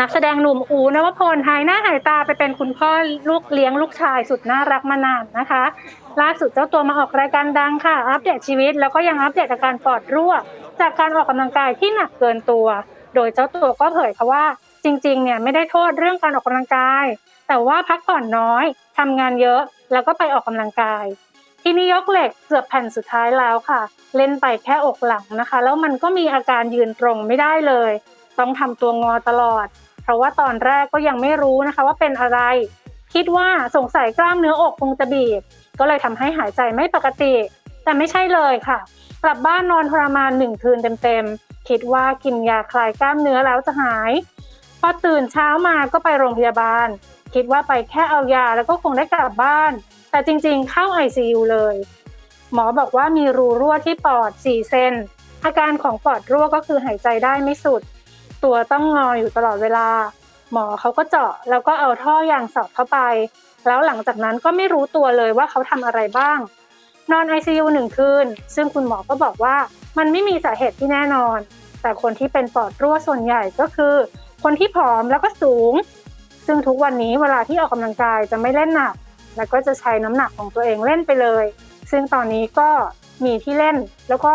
นักแสดงหนุ่มอูนวพลหายหน้าหายตาไปเป็นคุณพ่อลูกเลี้ยงลูกชายสุดน่ารักมานานนะคะ ล่าสุดเจ้าตัวมาออกรายการดังค่ะ อัปเดตชีวิตแล้วก็ยังอัปเดตอาการปอดรั่ว จากการออกกำลังกายที่หนักเกินตัว โดยเจ้าตัวก็เผยค่ะว่าจริงๆเนี่ยไม่ได้โทษเรื่องการออกกำลังกาย แต่ว่าพักผ่อนน้อยทำงานเยอะแล้วก็ไปออกกำลังกาย ทีนี้ยกเหล็กเกือบแผ่นสุดท้ายแล้วค่ะ เล่นไปแค่อกหลังนะคะ แล้วมันก็มีอาการยืนตรงไม่ได้เลย ต้องทำตัวงอตลอด เพราะว่าตอนแรกก็ยังไม่รู้นะคะว่าเป็นอะไร คิดว่าสงสัยกล้ามเนื้ออกคงจะบีบ ก็เลยทำให้หายใจไม่ปกติ แต่ไม่ใช่เลยค่ะ กลับบ้านนอนทรมานหนึ่งคืนเต็มๆ คิดว่ากินยาคลายกล้ามเนื้อแล้วจะหาย พอตื่นเช้ามาก็ไปโรงพยาบาล คิดว่าไปแค่เอายาแล้วก็คงได้กลับบ้าน แต่จริงๆเข้า ICU เลย หมอบอกว่ามีรูรั่วที่ปอด 4 เซนอาการของปอดรั่วก็คือหายใจได้ไม่สุด ตัวต้องงออยู่ตลอดเวลา หมอเขาก็เจาะแล้วก็เอาท่อยางสอดเข้าไป แล้วหลังจากนั้นก็ไม่รู้ตัวเลยว่าเขาทำอะไรบ้าง นอน ICU หนึ่งคืน ซึ่งคุณหมอก็บอกว่ามันไม่มีสาเหตุที่แน่นอน แต่คนที่เป็นปอดรั่วส่วนใหญ่ก็คือ คนที่ผอมแล้วก็สูง ซึ่งทุกวันนี้เวลาที่ออกกำลังกายจะไม่เล่นหนัก แล้วก็จะใช้น้ำหนักของตัวเองเล่นไปเลย ซึ่งตอนนี้ก็มีที่เล่นแล้วก็